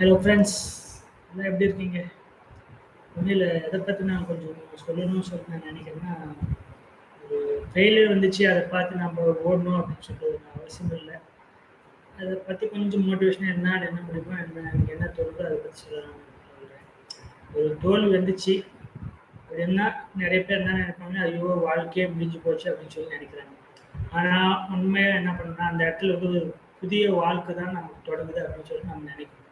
Hello friends எல்லாம் எப்படி இருக்கீங்க? ஒன்றும் இல்லை எதை பற்றி நான் கொஞ்சம் சொல்லணும்னு சொல்லிட்டு நான் நினைக்கிறேன்னா ஒரு ஃபெயிலியர் வந்துச்சு அதை பார்த்து நம்ம ஓடணும் அப்படின்னு சொல்லிட்டு ஒரு அவசியம் இல்லை. அதை பற்றி கொஞ்சம் மோட்டிவேஷன் என்ன என்ன முடியுமோ என்ன எனக்கு என்ன தோணுதோ அதை பற்றி சொல்லலாம் ஒரு தோல்வி வந்துச்சு. அது என்ன? நிறைய பேர் என்ன நினைப்பாங்க ஐயோ வாழ்க்கையே முடிஞ்சு போச்சு அப்படின்னு சொல்லி நினைக்கிறாங்க. ஆனால் உண்மையாக என்ன பண்ணணும்னா அந்த இடத்துல வந்து ஒரு புதிய வாழ்க்கை தான் நமக்கு தொடங்குது அப்படின்னு சொல்லி நம்ம நினைக்கிறோம்.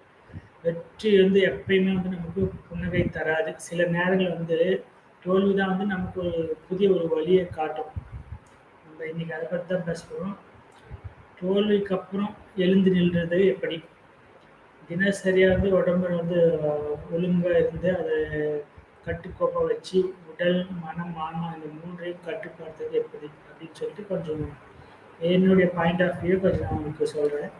வெற்றி வந்து எப்பயுமே வந்து நமக்கு புன்னகை தராது. சில நேரங்கள் வந்து தோல்வி தான் வந்து நமக்கு ஒரு புதிய ஒரு வழியை காட்டும். நம்ம இன்னைக்கு அதை பற்றி தான் பேச போகிறோம் தோல்விக்கு அப்புறம் எழுந்து நில்றது எப்படி? தினசரியாக வந்து உடம்பு வந்து ஒழுங்காக இருந்து அதை கட்டுக்கோப்பை வச்சு உடல் மனம் ஆன்மா இந்த மூன்றையும் கட்டுப்படுத்துறது எப்படி? அப்படின்னு சொல்லிட்டு கொஞ்சம் என்னுடைய பாயிண்ட் ஆஃப் வியூ கொஞ்சம் நான் உங்களுக்கு சொல்கிறேன்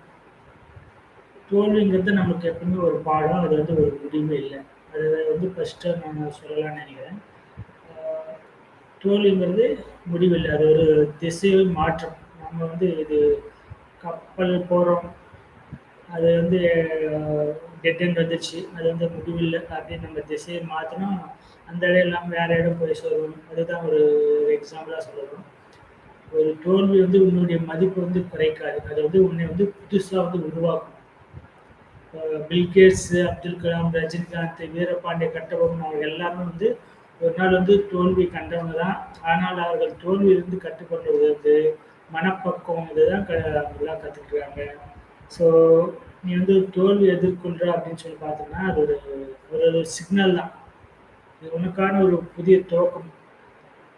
தோல்விங்கிறது நமக்கு எப்பவுமே ஒரு பாடம் அது வந்து ஒரு முடிவு இல்லை. அது வந்து ஃபஸ்ட்டு நான் சொல்லலாம்னு நினைக்கிறேன். தோல்விங்கிறது முடிவில்லை அது ஒரு திசை மாற்றம். நம்ம வந்து இது கப்பல் போகிறோம் அது வந்து டெட் எண்ட் வந்துச்சு அது வந்து முடிவில்லை அப்படின்னு நம்ம திசையை மாற்றினா அந்த இடம் இல்லாமல் வேறு இடம் போய் சொல்லுவோம் அதுதான் ஒரு எக்ஸாம்பிளாக சொல்லணும். ஒரு தோல்வி வந்து உன்னுடைய மதிப்பு வந்து குறைக்காது. அது வந்து உன்னை வந்து புதுசாக வந்து உருவாக்கும். பில்கேட்ஸ் அப்துல் கலாம் ரஜினிகாந்த் வீரபாண்டிய கட்டபொம்மன் அவர்கள் எல்லாருமே வந்து ஒரு நாள் வந்து தோல்வி கண்டவங்க தான் ஆனால் அவர்கள் தோல்வியிலிருந்து கற்றுக்கொண்டு வந்து மனப்பக்குவம் இதுதான் க அவங்களாம் கற்றுக்குறாங்க ஸோ நீ வந்து தோல்வி எதிர்கொள்கிற அப்படின்னு சொல்லி பார்த்தோம்னா அது ஒரு ஒரு சிக்னல் தான். இது உனக்கான ஒரு புதிய துவக்கம்.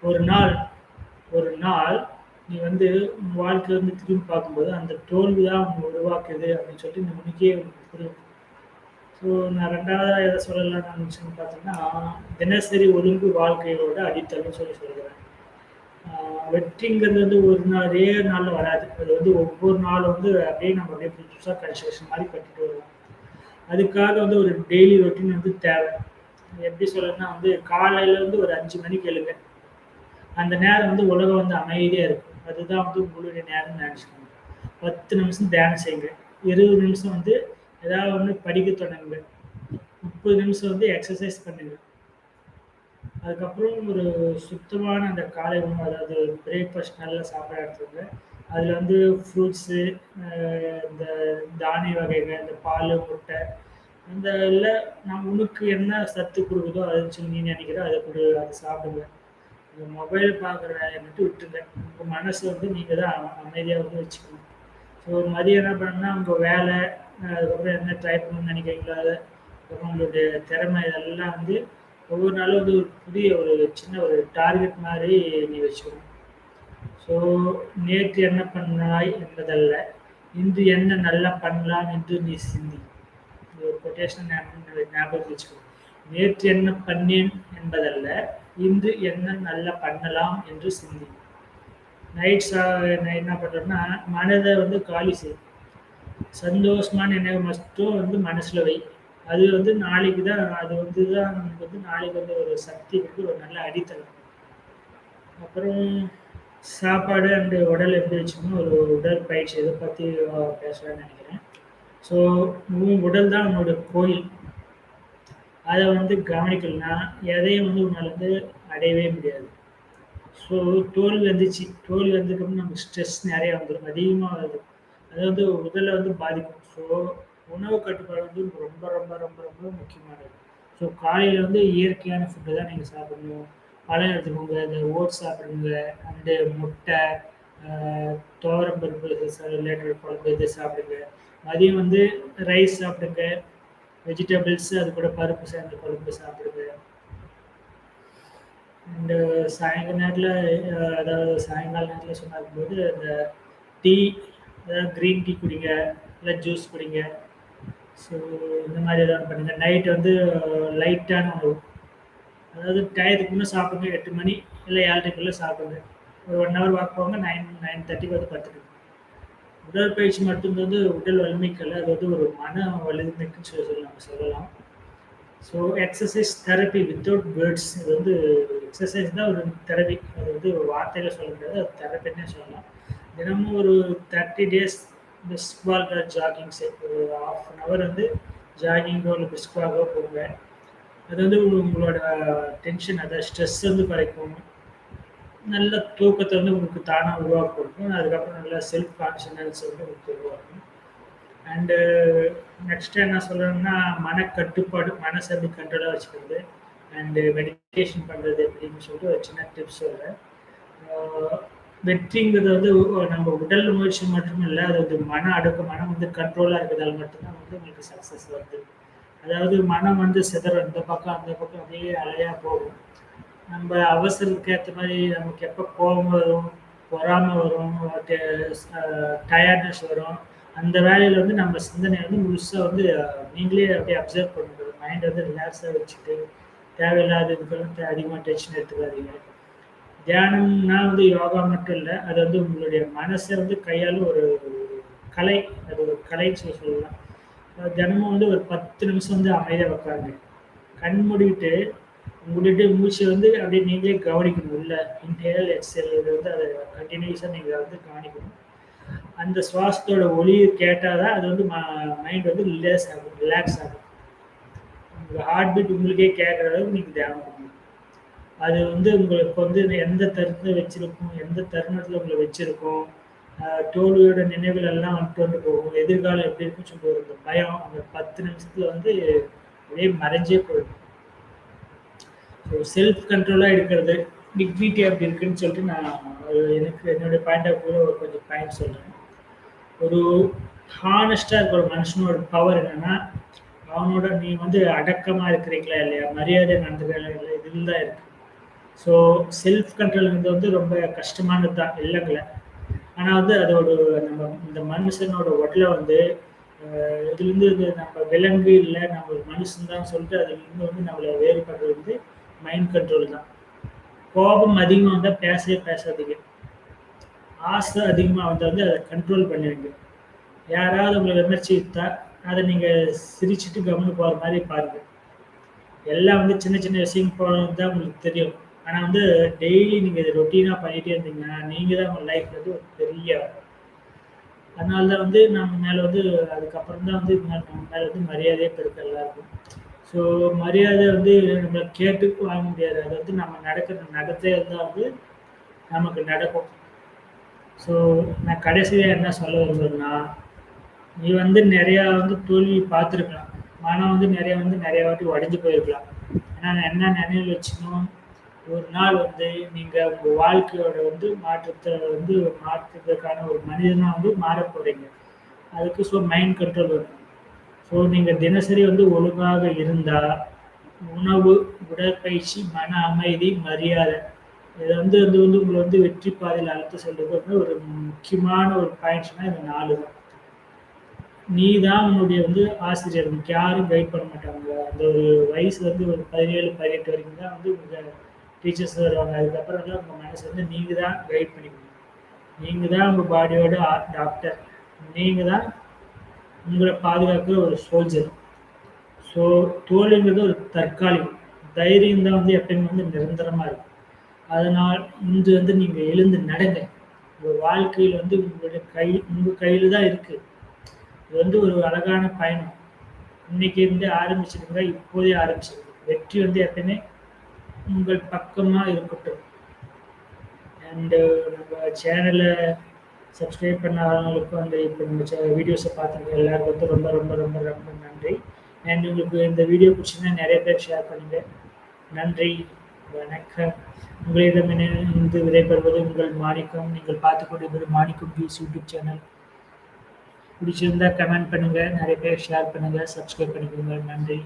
ஒரு நாள் ஒரு நாள் நீ வந்து வாழ்க்கை வாழ்க்கையை வந்து திரும்பி பார்க்கும்போது அந்த தோல்வி தான் அவங்க உருவாக்குது அப்படின்னு சொல்லிட்டு இந்த உனக்கே உனக்கு புரியும். ஸோ நான் ரெண்டாவதாக எதை சொல்லலாம்னு நினச்சேன்னு பார்த்தோம்னா தினசரி ஒழுங்கு வாழ்க்கையோட அடித்தளம்னு சொல்லி சொல்கிறேன் வெற்றிங்கிறது வந்து ஒரு நாள் ஒரே நாளில் வராது. அது வந்து ஒவ்வொரு நாளும் வந்து அப்படியே நம்ம அப்படியே புதுசாக கன்ஸ்ட்ரக்ஷன் மாதிரி கட்டிட்டு வருவோம். அதுக்காக வந்து ஒரு டெய்லி ரொட்டீன் வந்து தேவை. எப்படி சொல்லணும்னா வந்து காலையிலேருந்து வந்து ஒரு அஞ்சு மணிக்கு எழுங்க அந்த நேரம் வந்து உலகம் வந்து அமைதியாக இருக்கும். அதுதான் வந்து உங்களுடைய நேரம்னு நினச்சிக்கோங்க பத்து நிமிஷம் தியானம் செய்யுங்க. இருபது நிமிஷம் வந்து ஏதாவது ஒன்று படிக்க தொடங்குங்க. முப்பது நிமிஷம் வந்து எக்ஸசைஸ் பண்ணுங்க. அதுக்கப்புறம் ஒரு சுத்தமான அந்த காலை உணவு அதாவது பிரேக்ஃபாஸ்ட் நல்லா சாப்பிட எடுத்துங்க அதில் வந்து ஃப்ரூட்ஸு இந்த தானிய வகைகள் இந்த பால் முட்டை இந்த இல்லை நம்ம உனக்கு என்ன சத்து கொடுக்குதோ அதை சொல்லி நீ நினைக்கிறோ அதை கொடு அதை சாப்பிடுங்க. இந்த மொபைல் பார்க்குற வேலையை மட்டும் விட்டுருங்க. உங்கள் மனசு வந்து நீங்கள் தான் அமைதியாக வந்து வச்சுக்கணும். ஸோ மதியம் என்ன பண்ணணும்னா உங்கள் வேலை அதுக்கப்புறம் என்ன ட்ரை பண்ணணும்னு நினைக்கிறீங்களோ அதை அப்புறம் உங்களுடைய திறமை இதெல்லாம் வந்து ஒவ்வொரு நாளும் வந்து ஒரு புதிய ஒரு சின்ன ஒரு டார்கெட் மாதிரி நீ வச்சுக்கணும். ஸோ நேற்று என்ன பண்ணாய் என்பதல்ல இன்று என்ன நல்லா பண்ணலாம் என்று நீ சிந்தி. ஒரு கொட்டேஷன் ஞாபகம் வச்சுக்கணும். நேற்று என்ன பண்ணேன் என்பதல்ல இன்று என்ன நல்லா பண்ணலாம் என்று சிந்தி. நைட் சா என்ன பண்ணுறோம்னா மனதை வந்து காலி செய்யும் சந்தோஷமான நினைவு மட்டும் வந்து மனசில் வை. அது வந்து நாளைக்கு தான் அது வந்து தான் நமக்கு வந்து நாளைக்கு வந்து ஒரு சக்தி வந்து ஒரு நல்ல அடித்தளம். அப்புறம் சாப்பாடு அண்ட் உடல் எப்படி வச்சுக்கணும் ஒரு உடற்பயிற்சி இதை பற்றி பேசலாம்னு நினைக்கிறேன். ஸோ உன் உடல் தான் உன்னோட கோயில். அதை வந்து கவனிக்கலனா எதையும் வந்து உன்னால் வந்து அடையவே முடியாது. ஸோ தோல்வி வந்துச்சு. தோல்வி வந்ததுக்கப்புறம் நமக்கு ஸ்ட்ரெஸ் நிறையா வந்துடும் அதிகமாக வருது. அது வந்து உடலை வந்து பாதிக்கும். ஸோ உணவு கட்டுப்பாடு வந்து ரொம்ப ரொம்ப ரொம்ப ரொம்ப முக்கியமானது. ஸோ காலையில் வந்து இயற்கையான ஃபுட்டு தான் நீங்கள் சாப்பிடணும். பழம் எடுத்துக்கோங்க. இந்த ஓட்ஸ் சாப்பிடுங்க. அண்டு முட்டை துவரம் பருப்பு ரிலேட்டட் குழம்பு இது சாப்பிடுங்க. மதியம் வந்து ரைஸ் சாப்பிடுங்க. வெஜிடபிள்ஸ் அது கூட பருப்பு சேர்ந்த குழம்பு சாப்பிடுங்க அண்டு சாயங்கால நேரத்தில் அதாவது சாயங்கால நேரத்தில் போது இந்த டீ அதாவது க்ரீன் டீ குடிங்க இல்லை ஜூஸ் குடிங்க. ஸோ இந்த மாதிரி ஏதாவது பண்ணுங்கள் நைட் வந்து லைட்டான உணவு. அதாவது டயத்துக்கு முன்னே சாப்பிடுங்க எட்டு மணி இல்லை ஏழரைக்குள்ளே சாப்பிடுங்க. ஒரு ஒன் ஹவர் வாக் போங்க நைன் நைன் தேர்ட்டிக்கு வந்து பத்துக்கு உடற்பயிற்சி மட்டும் வந்து உடல் வலிமைக்கல்ல அது வந்து ஒரு மன வலிமைக்குன்னு சொல்லி நம்ம சொல்லலாம். So exercise therapy without words இது வந்து எக்ஸசைஸ் தான் ஒரு தெரப்பி அது வந்து ஒரு வார்த்தையில் சொல்ல முடியாது அது தெரப்பின்னே சொல்லலாம். தினமும் ஒரு தேர்ட்டி டேஸ் பிஸ்க் பால் ஜாகிங் ஒரு ஹாஃப் அன் ஹவர் வந்து ஜாகிங்கோ இல்லை பிஸ்குவாகவோ போங்க. அது வந்து உங்களோட டென்ஷன் அதாவது ஸ்ட்ரெஸ் வந்து குறைக்கும். நல்ல தூக்கத்தை வந்து உங்களுக்கு தானாக உருவாக்கி கொடுக்கும். அதுக்கப்புறம் நல்ல செல்ஃப் கான்ஃபிடன்ஸ் வந்து உங்களுக்கு உருவாக்கும். அண்டு நெக்ஸ்ட் என்ன சொல்கிறேன்னா மனக்கட்டுப்பாடு மனசை எப்படி கண்ட்ரோலாக வச்சுக்கிறது. அண்டு மெடிடேஷன் பண்ணுறது எப்படின்னு சொல்லிட்டு ஒரு சின்ன டிப்ஸ் சொல்கிறேன் வெற்றிங்கிறது வந்து நம்ம உடல் முயற்சி மட்டும் இல்லை அது வந்து மன அடக்கு மனம் வந்து கண்ட்ரோலாக இருக்கிறதால மட்டும்தான் வந்து உங்களுக்கு சக்ஸஸ் வருது. அதாவது மனம் வந்து சிதற இந்த பக்கம் அந்த பக்கம் அப்படியே அலையாக போகும். நம்ம அவசரத்துக்கு ஏற்ற மாதிரி நமக்கு எப்போ கோபம் வரும் பொறாமை வரும் டயர்ட்னஸ் வரும் அந்த வேலையில் வந்து நம்ம சிந்தனை வந்து முழுசாக வந்து நீங்களே அப்படியே அப்சர்வ் பண்ணுறது மைண்ட் வந்து ரிலாக்ஸாக வச்சுட்டு தேவையில்லாத இதுக்கெல்லாம் அதிகமாக டென்ஷன் எடுத்துக்காதீங்க. தியானம்னா வந்து யோகா மட்டும் இல்லை அது வந்து உங்களுடைய மனசை வந்து கையால் ஒரு கலை அது ஒரு கலைன்னு சொல்லி சொல்லலாம். தினமும் வந்து ஒரு பத்து நிமிஷம் வந்து அமைதியாக உட்காருங்க. கண் மூடிட்டு உங்களுடைய மூச்சு வந்து அப்படியே நீங்களே கவனிக்கணும். உள்ள இன்ஹேல் எக்ஸல் இது வந்து அதை கண்டினியூஸாக நீங்கள் வந்து கவனிக்கணும். அந்த சுவாசத்தோட ஒளி கேட்டால் தான் அது வந்து மைண்ட் வந்து ரிலாக்ஸ் ஆகும் ரிலாக்ஸ் ஆகும். உங்கள் ஹார்ட் பீட் உங்களுக்கே கேட்குற அளவுக்கு நீங்கள் தியானம் பண்ணணும். அது வந்து உங்களுக்கு வந்து எந்த தருணத்தில் வச்சிருக்கும் எந்த தருணத்தில் உங்களை வச்சிருக்கும் தோல்வியோட நினைவுகள் எல்லாம் வந்துட்டு வந்து போகும். எதிர்காலம் எப்படி இருக்குன்னு சொல்லி ஒரு பயம் அந்த பத்து நிமிஷத்தில் வந்து அப்படியே மறைஞ்சே போயிடும். ஸோ செல்ஃப் கண்ட்ரோலாக இருக்கிறது டிக்னிட்டி அப்படி இருக்குன்னு சொல்லிட்டு நான் எனக்கு என்னுடைய பாயிண்ட் ஆஃப் வியூவில் ஒரு கொஞ்சம் பாயிண்ட் சொல்கிறேன் ஒரு ஹானஸ்டாக இருக்கிற ஒரு மனுஷனோட பவர் என்னென்னா அவனோட நீ வந்து அடக்கமாக இருக்கிறீங்களா இல்லையா? மரியாதை நடந்துக்கிறீங்களா இல்லை இதில் தான் இருக்குது ஸோ செல்ஃப் கண்ட்ரோல்ங்கிறது வந்து ரொம்ப கஷ்டமானது தான் இல்லைங்கள. ஆனால் வந்து அதோட நம்ம இந்த மனுஷனோட உடலை வந்து இதுலேருந்து நம்ம விலங்கு இல்லை நம்ம ஒரு மனுஷன் தான் சொல்லிட்டு அதுலேருந்து வந்து நம்மளை வேறுபடுறது வந்து மைண்ட் கண்ட்ரோல் தான். கோபம் அதிகமாக வந்தால் பேசவே பேசாதீங்க. ஆசை அதிகமாக வந்தால் வந்து அதை கண்ட்ரோல் பண்ணிடுங்க யாராவது உங்களை விமர்சித்தா அதை நீங்கள் சிரிச்சுட்டு கவனம் போகிற மாதிரி பாருங்கள் எல்லாம் வந்து சின்ன சின்ன விஷயம் போனது தான் உங்களுக்கு தெரியும். ஆனால் வந்து டெய்லி நீங்கள் இதை ரொட்டீனாக பண்ணிகிட்டே இருந்தீங்கன்னா நீங்கள் தான் உங்கள் லைஃப் வந்து ஒரு பெரிய அதனால தான் வந்து நம்ம மேலே வந்து அதுக்கப்புறம் தான் வந்து நம்ம மேலே வந்து மரியாதையே பெருக்க எல்லாருக்கும் ஸோ மரியாதை வந்து நம்மளை கேட்டு வாங்க முடியாது. அது வந்து நம்ம நடக்கிற நடத்தே இருந்தால் வந்து நமக்கு நடக்கும். ஸோ நான் கடைசியாக என்ன சொல்ல விரும்புகிறேன்னா நீ வந்து நிறையா வந்து தோல்வி பார்த்துருக்கலாம். மனம் வந்து நிறையா வந்து நிறைய வாட்டி உடஞ்சி போயிருக்கலாம். ஏன்னா என்ன நினைவு வச்சுக்கணும்? ஒரு நாள் வந்து நீங்கள் உங்கள் வாழ்க்கையோட வந்து மாற்றத்தை வந்து மாற்றுறதுக்கான ஒரு மனிதனாக வந்து மாற போகிறீங்க அதுக்கு ஸோ மைண்ட் கண்ட்ரோல் வரும் ஸோ நீங்கள் தினசரி வந்து ஒழுங்காக இருந்தால் உணவு உடற்பயிற்சி மன அமைதி மரியாதை இதை வந்து வந்து வந்து உங்களை வந்து வெற்றி பாதையில் அழைத்து செல்றது ஒரு முக்கியமான ஒரு பாயிண்ட்ஸ்னால் இந்த நாலு தான். நீ தான் உன்னுடைய வந்து ஆசிரியர். உனக்கு யாரும் கைட் பண்ண மாட்டாங்க. அந்த ஒரு வயசு வந்து ஒரு பதினேழு பதினெட்டு வரைக்கும் தான் வந்து உங்கள் டீச்சர்ஸ் வருவாங்க. அதுக்கப்புறம் வந்து உங்கள் மனசு வந்து நீங்கள் தான் கைட் பண்ணிக்கணும். நீங்கள் தான் உங்கள் பாடியோட டாக்டர் நீங்கள் தான் உங்களை பாதுகாக்கிற ஒரு சோல்ஜர் ஸோ தோல்விங்கிறது ஒரு தற்காலிகம். தைரியம் தான் வந்து எப்பயுமே வந்து நிரந்தரமாக இருக்கும். அதனால் இன்று வந்து நீங்கள் எழுந்து நடங்க. உங்கள் வாழ்க்கையில் வந்து உங்களுடைய கை உங்கள் கையில் தான் இருக்குது இது வந்து ஒரு அழகான பயணம். இன்னைக்கு இருந்து ஆரம்பிச்சிருங்க இப்போதே ஆரம்பிச்சிருங்க வெற்றி வந்து எப்பயுமே உங்கள் பக்கமாக இருக்கட்டும். அண்டு நம்ம சேனலை சப்ஸ்கிரைப் பண்ணாதவங்களுக்கும் அந்த இப்போ நம்ம வீடியோஸை பார்த்துருக்க எல்லாருக்கும் வந்து ரொம்ப ரொம்ப ரொம்ப ரொம்ப நன்றி. அண்ட் உங்களுக்கு இந்த வீடியோ பிடிச்சிங்கன்னா நிறைய பேர் ஷேர் பண்ணுங்கள் நன்றி. வணக்கம். உங்களிடம் இருந்து விடைபெறுவது உங்கள் மாணிக்கம். நீங்கள் பார்த்து கொண்டிருப்பது மாணிக்கம் பியூஸ் யூடியூப் சேனல் பிடிச்சிருந்தா கமெண்ட் பண்ணுங்கள் நிறைய பேர் ஷேர் பண்ணுங்கள் சப்ஸ்கிரைப் பண்ணிக்கோங்க. நன்றி.